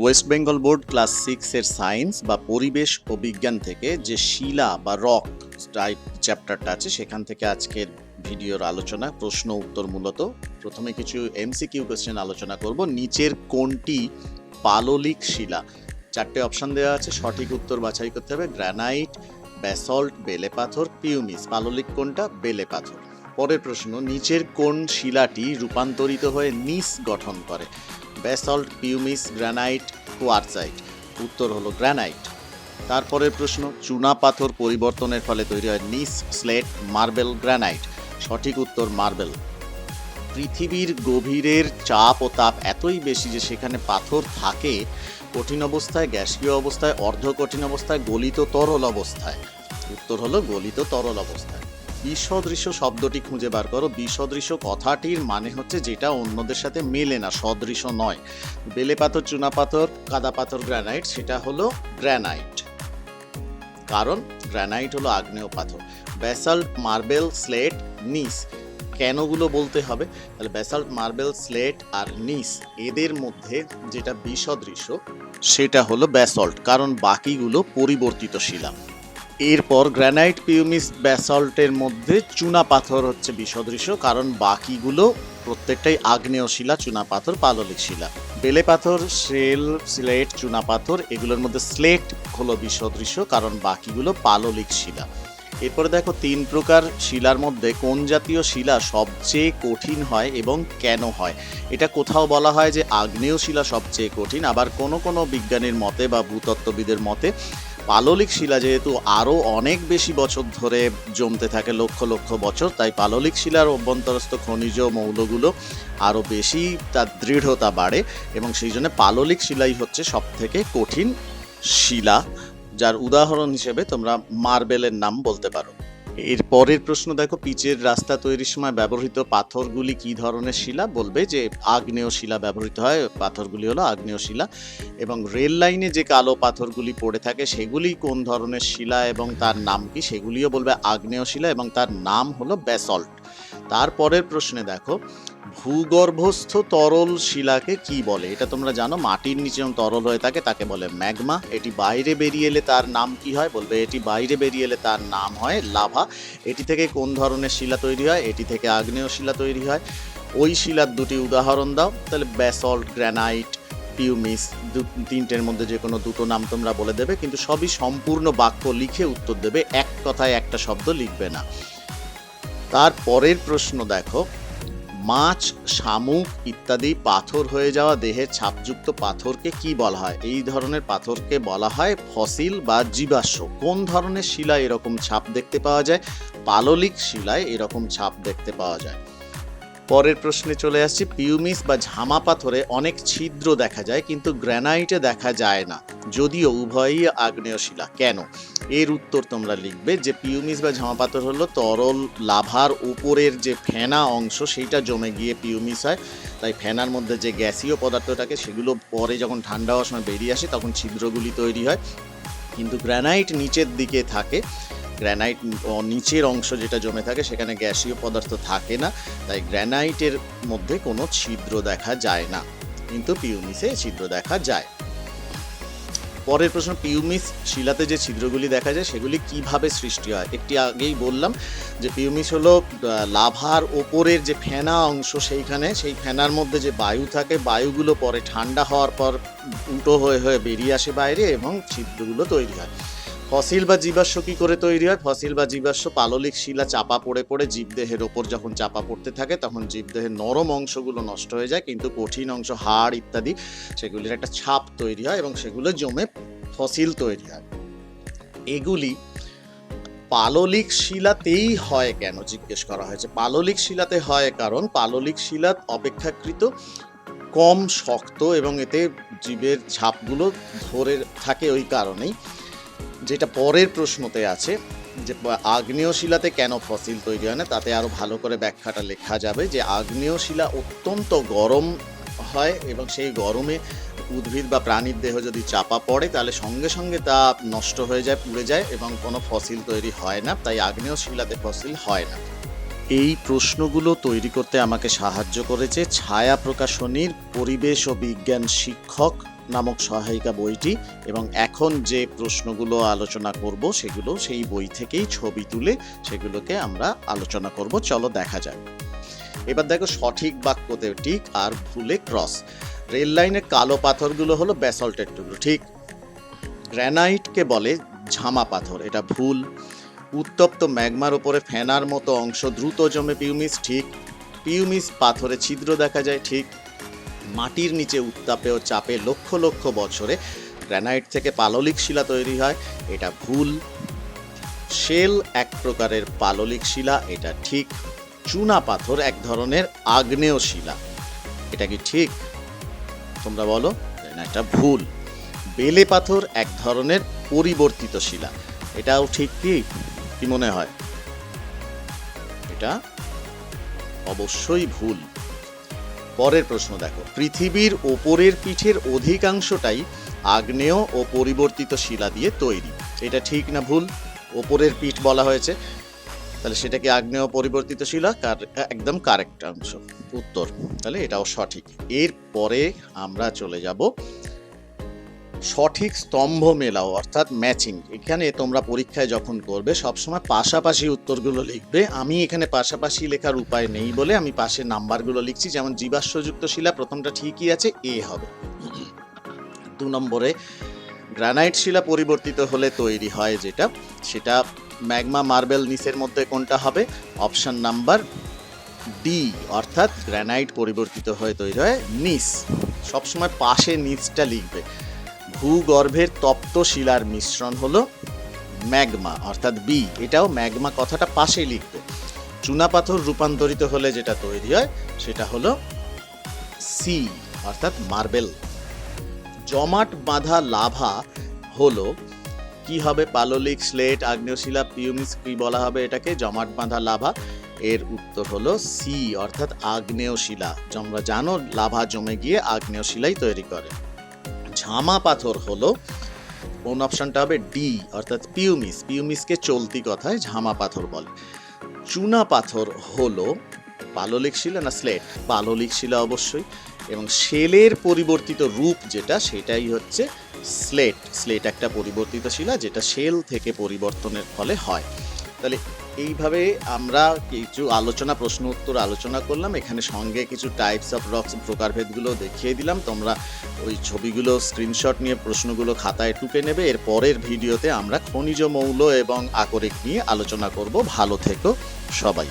West Bengal board class সিক্সের science বা পরিবেশ ও বিজ্ঞান থেকে যে শিলা বা রক টাইপ চ্যাপ্টারটা আছে, সেখান থেকে আজকের ভিডিওর আলোচনা, প্রশ্ন, উত্তর মূলত। প্রথমে কিছু এমসিকিউ কোশ্চেন আলোচনা করব। নিচের কোনটি পাললিক শিলা? চারটে অপশন দেওয়া আছে, সঠিক উত্তর বাছাই করতে হবে। গ্রানাইট ব্যাসল্ট বেলে পাথর পিউমিস পাললিক কোনটা? বেলে পাথর। পরের প্রশ্ন, নিচের কোন শিলাটি রূপান্তরিত হয়ে নিস গঠন করে? ব্যাসল্ট পিউমিস, গ্রানাইট কোয়ারসাইট উত্তর হলো গ্রানাইট। তারপরের প্রশ্ন, চুনা পাথর পরিবর্তনের ফলে তৈরি হয় নিস, স্লেট, মার্বেল, গ্রানাইট। সঠিক উত্তর, মার্বেল। পৃথিবীর গভীরের চাপ ও তাপ এতই বেশি যে সেখানে পাথর থাকে কঠিন অবস্থায়, গ্যাসীয় অবস্থায় অর্ধ কঠিন অবস্থায়, গলিত তরল অবস্থায়। উত্তর হলো গলিত তরল অবস্থায়। বিসদৃশ্য শব্দটি খুঁজে বার করো। বিসদৃশ্য কথাটির মানে হচ্ছে যেটা অন্যদের সাথে মেলে না, সদৃশ্য নয়। বেলে পাথর, চুনা পাথর, কাদা পাথর, গ্রানাইট, সেটা হলো গ্রানাইট। কারণ গ্রানাইট হলো আগ্নেয় পাথর। ব্যাসাল্ট, মার্বেল, স্লেট, নিস। কেনগুলো বলতে হবে? তাহলে ব্যাসাল্ট, মার্বেল, স্লেট আর নিস এদের মধ্যে যেটা বিসদৃশ্য, সেটা হলো ব্যাসল্ট। কারণ বাকিগুলো পরিবর্তিত শিলা এরপর গ্রানাইট পিউমিস ব্যাসল্টের মধ্যে চুনা পাথর হচ্ছে বিসদৃশ্য কারণ বাকিগুলো প্রত্যেকটাই আগ্নেয় শিলা, চুনা পাথর, পাললিক শিলা। বেলে পাথর, শেল, স্লেট, চুনা পাথর, এগুলোর মধ্যে স্লেট হলো বিসদৃশ্য কারণ বাকিগুলো পাললিক শিলা। এরপরে দেখো তিন প্রকার শিলার মধ্যে কোন জাতীয় শিলা সবচেয়ে কঠিন হয় এবং কেন হয়? এটা কোথাও বলা হয় যে আগ্নেয় শিলা সবচেয়ে কঠিন, আবার কোনো কোনো বিজ্ঞানীর মতে বা ভূতত্ত্ববিদের মতে পাললিক শিলা যেহেতু আরও অনেক বেশি বছর ধরে জমতে থাকে, লক্ষ লক্ষ বছর, তাই পাললিক শিলার অভ্যন্তরস্থ খনিজ মৌলগুলো আরও বেশি তার দৃঢ়তা বাড়ে এবং সেই জন্য পাললিক শিলাই হচ্ছে সব থেকে কঠিন শিলা, যার উদাহরণ হিসেবে তোমরা মার্বেলের নাম বলতে পারো। এর পরের প্রশ্ন, দেখো, পিচের রাস্তা তৈরির সময় ব্যবহৃত পাথরগুলি কি ধরনের শিলা? বলবে যে আগ্নেয় শিলা ব্যবহৃত হয়, পাথরগুলি হলো আগ্নেয় শিলা। এবং রেল লাইনে যে কালো পাথরগুলি পড়ে থাকে, সেগুলি কোন ধরনের শিলা এবং তার নাম কি? সেগুলিও বলবে আগ্নেয় শিলা এবং তার নাম হলো ব্যাসল্ট। তারপরের প্রশ্নে দেখো ভূগর্ভস্থ তরল শিলাকে কি বলে? এটা তোমরা জানো, মাটির নিচে যখন তরল হয়ে থাকে তাকে বলে ম্যাগমা। এটি বাইরে বেরিয়ে এলে তার নাম কি হয়? বলবে এটি বাইরে বেরিয়ে এলে তার নাম হয় লাভা। এটি থেকে কোন ধরনের শিলা তৈরি হয়? এটি থেকে আগ্নেয় শিলা তৈরি হয়। ওই শিলার দুটি উদাহরণ দাও। তাহলে ব্যাসল্ট গ্রানাইট পিউমিস দু, তিনটের মধ্যে যে কোনো দুটো নাম তোমরা বলে দেবে, কিন্তু সবই সম্পূর্ণ বাক্য লিখে উত্তর দেবে। এক কথায় একটা শব্দ লিখবে না। তার পরের প্রশ্ন দেখো। মাছ, শামুক ইত্যাদি পাথর হয়ে যাওয়া দেহের ছাপযুক্ত পাথরকে কি বলা হয়? এই ধরনের পাথরকে বলা হয় ফসিল বা জীবাশ্ম। কোন ধরনের শিলায় এরকম ছাপ দেখতে পাওয়া যায়? পাললিক শিলায় এরকম ছাপ দেখতে পাওয়া যায়। পরের প্রশ্নে চলে আসছি। পিউমিস বা ঝামা পাথরে অনেক ছিদ্র দেখা যায়, কিন্তু গ্রানাইটে দেখা যায় না, যদিও উভয়ই আগ্নেয় শিলা। কেন? এর উত্তর তোমরা লিখবে যে পিউমিস বা ঝামা পাথর হলো তরল লাভার উপরের যে ফেনা অংশ, সেইটা জমে গিয়ে পিউমিস হয়। তাই ফেনার মধ্যে যে গ্যাসীয় পদার্থটাকে সেগুলো পরে যখন ঠান্ডা হওয়ার সময় বেরিয়ে আসে, তখন ছিদ্রগুলি তৈরি হয়। কিন্তু গ্রানাইট নিচের দিকে থাকে। গ্রানাইট নিচের অংশ যেটা জমে থাকে, সেখানে গ্যাসীয় পদার্থ থাকে না। তাই গ্রানাইটের মধ্যে কোনো ছিদ্র দেখা যায় না। কিন্তু পিউমিসে ছিদ্র দেখা যায়। পরের প্রশ্ন পিউমিস শিলাতে যে ছিদ্রগুলি দেখা যায়, সেগুলি কীভাবে সৃষ্টি হয়? একটি আগেই বললাম যে পিউমিস হলো লাভার ওপরের যে ফেনা অংশ সেইখানে, সেই ফেনার মধ্যে যে বায়ু থাকে, বায়ুগুলো পরে ঠান্ডা হওয়ার পর উল্টো হয়ে হয়ে বেরিয়ে আসে বাইরে এবং ছিদ্রগুলো তৈরি হয়। ফসিল বা জীবাশ্ম কি করে তৈরি হয়? ফসিল বা জীবাশ্ম পাললিক শিলা চাপা পড়ে পড়ে জীবদেহের ওপর যখন চাপা পড়তে থাকে, তখন জীবদেহের নরম অংশগুলো নষ্ট হয়ে যায়, কিন্তু কঠিন অংশ হাড় ইত্যাদি সেগুলির একটা ছাপ তৈরি হয় এবং সেগুলো জমে ফসিল তৈরি হয়। এগুলি পাললিক শিলাতেই হয় কেন? জিজ্ঞেস করা হয়েছে। পাললিক শিলাতে হয় কারণ পাললিক শিলা অপেক্ষাকৃত কম শক্ত এবং এতে জীবের ছাপগুলো ধরে থাকে ওই কারণেই। যেটা পরের প্রশ্নতে আছে, যে আগ্নেয় শিলাতে কেন ফসিল তৈরি হয় না? তাতে আরও ভালো করে ব্যাখ্যাটা লেখা যাবে যে আগ্নেয় শিলা অত্যন্ত গরম হয় এবং সেই গরমে উদ্ভিদ বা প্রাণীর দেহ যদি চাপা পড়ে, তাহলে সঙ্গে সঙ্গে তা নষ্ট হয়ে যায়, পুড়ে যায় এবং কোনো ফসিল তৈরি হয় না। তাই আগ্নেয় শিলাতে ফসিল হয় না। এই প্রশ্নগুলো তৈরি করতে আমাকে সাহায্য করেছে ছায়া প্রকাশনীর পরিবেশ ও বিজ্ঞান শিক্ষক নামক সহায়িকা বইটি এবং এখন যে প্রশ্নগুলো আলোচনা করব সেগুলো সেই বই থেকেই ছবি তুলে সেগুলোকে আমরা আলোচনা করব। চলো দেখা যাক। এবার দেখো সঠিক বাক্যতে ঠিক আর ভুলে ক্রস। রেল লাইনের কালো পাথরগুলো হলো ব্যাসল্টের টুকরো, ঠিক? গ্র্যানাইটকে বলে ঝামা পাথর, এটা ভুল। উত্তপ্ত ম্যাগমার ওপরে ফেনার মতো অংশ দ্রুত জমে পিউমিস, ঠিক? পিউমিস পাথরে ছিদ্র দেখা যায়, ঠিক? মাটির নিচে উত্তাপে ও চাপে লক্ষ লক্ষ বছরে গ্রানাইট থেকে পাললিক শিলা তৈরি হয়। এটা ভুল। শেল এক প্রকারের পাললিক শিলা, এটা ঠিক। চুনা পাথর এক ধরনের আগ্নেয় শিলা। এটা কি ঠিক? তোমরা বলো এটা ভুল। বেলে পাথর এক ধরনের পরিবর্তিত শিলা। এটাও ঠিক কি? কি মনে হয়? এটা অবশ্যই ভুল। পরের প্রশ্ন দেখো। পৃথিবীর ওপরের পিঠের অধিকাংশটাই আগ্নেয় ও পরিবর্তিত শিলা দিয়ে তৈরি। এটা ঠিক না ভুল? ওপরের পিঠ বলা হয়েছে। তাহলে সেটাকে আগ্নেয় পরিবর্তিত শিলা? কার- একদম কারেক্ট অংশ। উত্তর। তাহলে এটাও সঠিক। এর পরে আমরা চলে যাব সঠিক স্তম্ভ মেলাও, অর্থাৎ ম্যাচিং এখানে তোমরা পরীক্ষায় যখন করবে, সবসময় পাশাপাশি উত্তরগুলো লিখবে। আমি এখানে পাশাপাশি লেখার উপায় নেই বলে আমি পাশে নাম্বারগুলো লিখছি। যেমন জীবাশ্মযুক্ত শিলা, প্রথমটা ঠিকই আছে, এ হবে। দু নম্বরে, গ্রানাইট শিলা পরিবর্তিত হলে তৈরি হয় যেটা, সেটা ম্যাগমা মার্বেল নিচের মধ্যে কোনটা হবে? অপশন নাম্বার ডি, অর্থাৎ গ্রানাইট পরিবর্তিত হয়ে তৈরি হয় নিস। সবসময় পাশে নিচটা লিখবে। ভূগর্ভের তপ্ত শিলার মিশ্রণ হলো ম্যাগমা, অর্থাৎ বি। এটাও ম্যাগমা কথাটা পাশে লিখবে। চুনাপাথর রূপান্তরিত হলে যেটা তৈরি হয়, সেটা হলো সি, অর্থাৎ মার্বেল। জমাট বাঁধা লাভা হলো, কি হবে? পাললিক, স্লেট, আগ্নেয়শিলা, পিউমিস, কি বলা হবে এটাকে? জমাট বাঁধা লাভা। এর উত্তর হলো সি, অর্থাৎ আগ্নেয়শিলা। তোমরা জানো, লাভা জমে গিয়ে আগ্নেয়শিলাই তৈরি করে। ঝামা পাথর হলো, কোন অপশনটা হবে ডি অর্থাৎ পিউমিস। পিউমিসকে চলতি কথায় ঝামা পাথর বলে। চুনা পাথর হলো পাললিক শিলা না স্লেট? পাললিক শিলা অবশ্যই। এবং শেলের পরিবর্তিত রূপ যেটা, সেটাই হচ্ছে স্লেট। স্লেট একটা পরিবর্তিত শিলা যেটা শেল থেকে পরিবর্তনের ফলে হয়। তাহলে এইভাবে আমরা কিছু আলোচনা, প্রশ্ন উত্তর আলোচনা করলাম। এখানে সঙ্গে কিছু টাইপস অফ রক্স প্রকারভেদগুলো দেখিয়ে দিলাম। তোমরা ওই ছবিগুলো স্ক্রিনশট নিয়ে প্রশ্নগুলো খাতায় টুকে নেবে। এর পরের ভিডিওতে আমরা খনিজ মৌল এবং আকরিক নিয়ে আলোচনা করব। ভালো থেকো সবাই।